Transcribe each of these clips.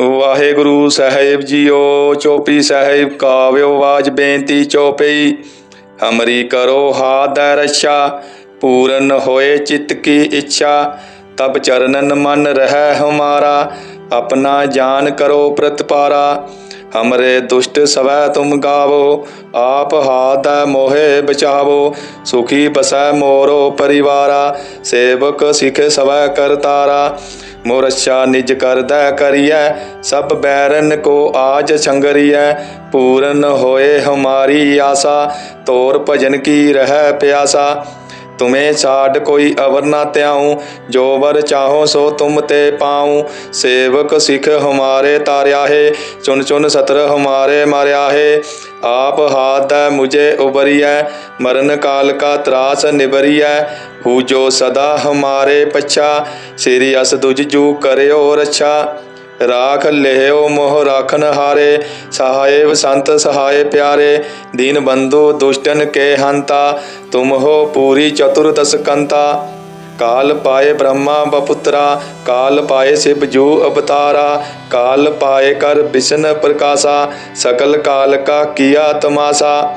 ਵਾਹਿਗੁਰੂ ਸਾਹਿਬ JIO, ਚੋਪੀ ਸਾਹਿਬ ਕਾਵਿਓ ਵਾਜ ਬੇਨਤੀ ਚੋਪਈ। ਹਮਰੀ ਕਰੋ ਹਾਦੈ ਰਛਾ, ਪੂਰਨ ਹੋਏ ਚਿਤ ਕੀ ਇੱਛਾ। ਤਬ ਚਰਨਨ ਮਨ ਰਹਿ ਹਮਾਰਾ, ਆਪਣਾ ਜਾਨ ਕਰੋ ਪ੍ਰਤਪਾਰਾ। ਹਮਰੇ ਦੁਸ਼ਟ ਸਵੈ ਤੁਮ ਗਾਵੋ, ਆਪ ਹਾਦੈ ਮੋਹਿ ਬਚਾਵੋ। ਸੁਖੀ ਬਸੈ ਮੋਰੋ ਪਰਿਵਾਰਾ, ਸੇਵਕ ਸਿਖ ਸਵੈ ਕਰਤਾਰਾ। ਮੋਰਛਾ ਨਿਜ ਕਰਦਾ ਕਰੀਐ, ਸਭ ਬੈਰਨ ਕੋ ਆਜ ਸੰਗਰੀਐ। ਪੂਰਨ ਹੋਏ ਹਮਾਰੀ ਆਸਾ, ਤੋਰ ਭਜਨ ਕੀ ਰਹਿ ਪਿਆਸਾ। ਤੁਮੇ ਛਾੜ ਕੋਈ ਅਵਰ ਨਾ ਤਿਆਉ ਜੋ ਵਰ ਚਾਹੋ ਸੋ ਤੁਮ ਤੇ ਪਾਉ। ਸੇਵਕ ਸਿਖ ਹਮਾਰੇ ਤਾਰਿਆ ਹੈ ਚੁਨ ਚੁਨ ਸਤਰ ਹਮਾਰੇ ਮਾਰਿਆ ਹੈ ਆਪ ਹਾਦੈ ਮੁਝੇ ਉਬਰੀਐ ਮਰਨ ਕਾਲ ਕਾ ਤਰਾਸ ਨਿਬਰੀਐ ਹੂ ਜੋ ਸਦਾ ਹਮਾਰੇ ਪਛਾ, ਸ੍ਰੀ ਅਸ ਦੁਜ ਜੂ ਕਰਿਓ ਰਛਾ। ਰਾਖ ਲਿਓ ਮੋਹ ਰਾਖਨ ਹਾਰੇ, ਸਹਾਇਵ ਸੰਤ ਸਹਾਇ ਪਿਆਰੇ। ਦੀਨ ਬੰਧੂ ਦੁਸ਼ਟਨ ਕੇ ਹੰਤਾ, ਤੁਮ ਹੋ ਪੂਰੀ ਚਤੁਰਦਸ ਕੰਤਾ ਕਾਲ ਪਾਏ ਬ੍ਰਹਮਾ ਬਪੁੱਤਰਾ, ਕਾਲ ਪਾਏ ਸਿਵ ਜੂ ਅਵਤਾਰਾ। ਕਾਲ ਪਾਏ ਕਰ ਬਿਸ਼ਨ ਪ੍ਰਕਾਸ਼ਾ, ਸਕਲ ਕਾਲ ਕਾ ਕੀਆ ਤਮਾਸਾ।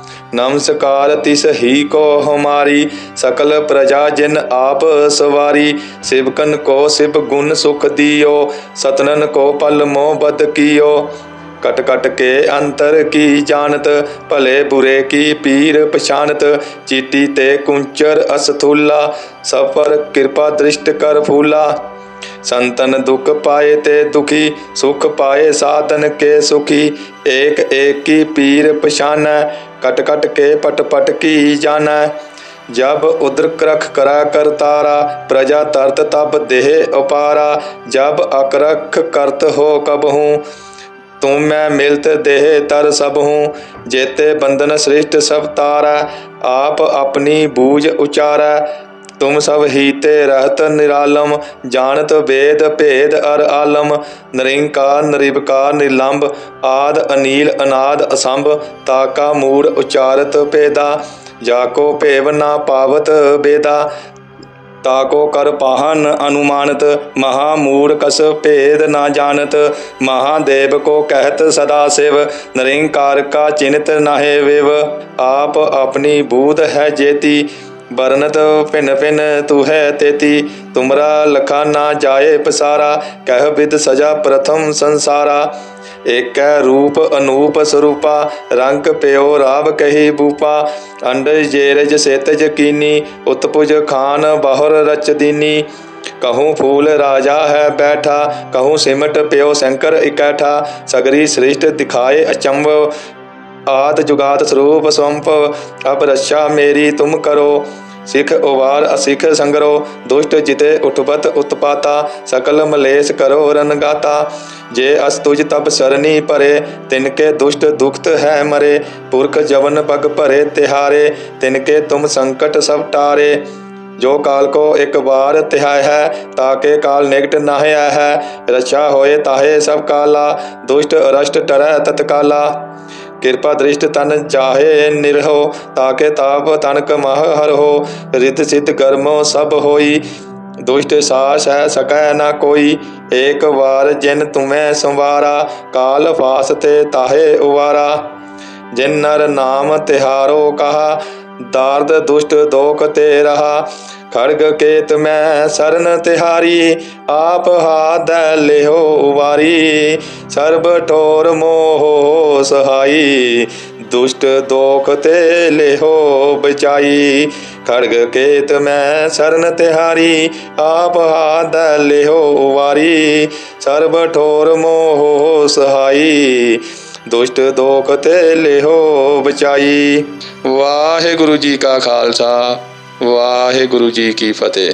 ਨਮਸਕਾਰ ਤਿਸ ਹੀ ਕੋ ਹਮਾਰੀ ਸਕਲ ਪ੍ਰਜਾ ਜਿਨ ਆਪ ਸਵਾਰੀ। ਸਿਵਕਨ ਕੋ ਸਿਵ ਗੁਣ ਸੁਖ ਦਿਓ, ਸਤਨਨ ਕੋ ਪਲ ਮੋਹ ਬਦ ਕੀਓ। ਕਟ ਕਟ ਕੇ ਅੰਤਰ ਕੀ ਜਾਣਤ, ਭਲੇ ਬੁਰੇ ਕੀ ਪੀਰ ਪਛਾਨਤ ਚੀਟੀ ਤੇ ਕੁੰਚਰ ਅਸਥੂਲਾ, ਸਫਰ ਕਿਰਪਾ ਦ੍ਰਿਸ਼ਟ ਕਰ ਫੂਲਾ। ਸੰਤਨ ਦੁਖ ਪਾਏ ਤੇ ਦੁਖੀ, ਸੁਖ ਪਾਏ ਸਾਧਨ ਕੇ ਸੁਖੀ। ਏਕ ਏਕ ਕੀ ਪੀਰ ਪਛਾਨੈ ਕਟ ਕਟ ਕੇ ਪਟ ਪਟ ਕੀ ਜਾਣੈ? ਜਬ ਉਦਰ ਕਰਖ ਕਰਾ ਤਾਰਾ, ਪ੍ਰਜਾ ਤਰਤ ਤਬ ਦੇਹ ਉਪਾਰਾ। ਜਬ ਅਕਰਖ ਕਰਤ ਹੋ ਕਬਹੂ ਤੁਮ ਮੈਂ ਮਿਲਤ ਦੇਹ ਤਰ ਸਭ ਹੂੰ। ਜੇਤੇ ਬੰਧਨ ਸ੍ਰਿਸ਼ਟ ਸਭ ਤਾਰੈ, ਆਪ ਆਪਣੀ ਬੂਝ ਉਚਾਰੈ। ਤੁਮ ਸਭ ਹੀਤੇ ਰਹਤ ਨਿਰਾਲਮ, ਜਾਣਤ ਵੇਦ ਭੇਦ ਅਰ ਆਲਮ, ਨਰਿੰਕਾਰ ਨਿਰਵਕਾਰ ਨਿਲੰਬ ਆਦ ਅਨੀਲ ਅਨਾਦ ਅਸੰਭ, ਤਾਕਾ ਮੂੜ ਉਚਾਰਤ ਭੇਦਾ, ਜਾ ਕੋ ਭੇਵ ਨਾ ਪਾਵਤ ਬੇਦਾ ਤਾਕੋ ਕਰ ਪਾਹਨ ਅਨੁਮਾਨਤ, ਮਹਾ ਮੂੜ ਕਸ ਭੇਦ ਨਾ ਜਾਣਤ ਮਹਾਦੇਵ ਕੋ ਕਹਿਤ ਸਦਾ ਸਿਵ, ਨਰਿੰਕਾਰ ਕਾ ਚਿੰਤ ਨਾਹਿ ਵਿਵ, ਆਪ ਆਪਣੀ ਬੂਧ ਹੈ ਜੇਤੀ ਬਰਨਤ ਭਿਨ ਭਿਨ ਤੂ ਹੈ ਤੇਤੀ, ਤੁਮਰਾ ਲਖਾ ਨਾ ਜਾਏ ਪਸਾਰਾ, ਕਹਿ ਵਿਦ ਸਜਾ ਪ੍ਰਥਮ ਸੰਸਾਰਾ। ਏਕੈ ਰੂਪ ਅਨੂਪ ਸਰੂਪਾ, ਰੰਗ ਪਿਓ ਰਾਵ ਕਹੀ ਬੂਪਾ। ਅੰਡਜ ਜੇਰਜ ਸੇਤਜ ਕੀਨੀ ਉਤਪੁਜ ਖਾਨ ਬਾਹਰ ਰਚ ਦੀਨੀ। ਕਹੂੰ ਫੂਲ ਰਾਜਾ ਹੈ ਬੈਠਾ, ਕਹੂੰ ਸਿਮਟ ਪਿਓ ਸ਼ੰਕਰ ਇਕੈਠਾ। ਸਗਰੀ ਸ੍ਰਿਸ਼ਟ ਦਿਖਾਏ ਅਚੰਭ ਆਦ ਜੁਗਾਤ ਸਰੂਪ ਸੰਪ, ਅਬ ਰਸ਼ਾ ਮੇਰੀ ਤੁਮ ਕਰੋ। ਸਿਖ ਉਵਾਰ ਅਸਿਖ ਸੰਗਰੋ, ਦੁਸ਼ਟ ਜਿਤੇ ਉਠਪਤ ਉਤਪਾਤਾ, ਸਕਲ ਮਲੇਸ਼ ਕਰੋ ਰਨਗਾਤਾ ਜੇ ਅਸ ਤੁਜ ਤਬ ਸਰਨੀ ਭਰੇ ਤਿਨਕੇ ਦੁਸ਼ਟ ਦੁਖਤ ਹੈ ਮਰੇ। ਪੁਰਖ ਜਵਨ ਪਗ ਭਰੇ ਤਿਹਾਰੇ ਤਿਨਕੇ ਤੁਮ ਸੰਕਟ ਸਭ ਟਾਰੇ। ਜੋ ਕਾਲ ਕੋ ਇੱਕ ਵਾਰ ਤਿਹਾਇ ਹੈ ਤਾਕੇ ਕਾਲ ਨਿਕਟ ਨਾਹਿਆ ਹੈ ਰਛਾ ਹੋਏ ਤਾਹੇ ਸਭ ਕਾਲਾ, ਦੁਸ਼ਟ ਅਰਸ਼ਟ ਟਰੈ ਤਤਕਾਲਾ। ਕਿਰਪਾ ਦ੍ਰਿਸ਼ਟ ਤਨ ਚਾਹੇ ਨਿਰਹੋ, ਤਾਕੇ ਤਾਪ ਤਨਕ ਮਹ ਹਰ ਹੋ ਰਿਤ ਸਿਧ ਕਰਮੋ ਸਭ ਹੋਈ। ਦੁਸ਼ਟ ਸਾਸ ਹੈ, ਸਕੈ ਨਾ ਕੋਈ। ਏਕ ਵਾਰ ਜਿਨ ਤੁਮੈ ਸੰਵਾਰਾ, ਕਾਲ ਫਾਸ ਤੇ ਤਾਹੇ ਉਵਾਰਾ। ਜਿਨ ਨਰ ਨਾਮ ਤਿਹਾਰੋ ਕਹਾ, ਦਾਰਦ ਦੁਸ਼ਟ ਦੋਖ ਤੇ ਰਹਾ। ਖੜਗ ਕੇਤ ਮੈਂ ਸਰਨ ਤਿਹਾਰੀ, ਆਪ ਹਾਦੈ ਲਿਓ ਵਾਰੀ ਸਰਬ ਠੋਰ ਮੋਹ ਸਹਾਈ, ਦੁਸ਼ਟ ਦੋਖ ਤੇ ਲਿਓ ਬਚਾਈ। ਖੜਗ ਕੇਤ ਮੈਂ ਸਰਨ ਤਿਹਾਰੀ, ਆਪ ਹਾਦ ਲਿਹੋ ਵਾਰੀ ਸਰਬ ਠੋਰ ਮੋਹ ਸਹਾਈ, ਦੁਸ਼ਟ ਦੋਖ ਤੇ ਲਿਓ ਬਚਾਈ। ਵਾਹਿਗੁਰੂ ਜੀ ਕਾ ਖਾਲਸਾ, ਵਾਹਿਗੁਰੂ ਜੀ ਕੀ ਫਤਿਹ।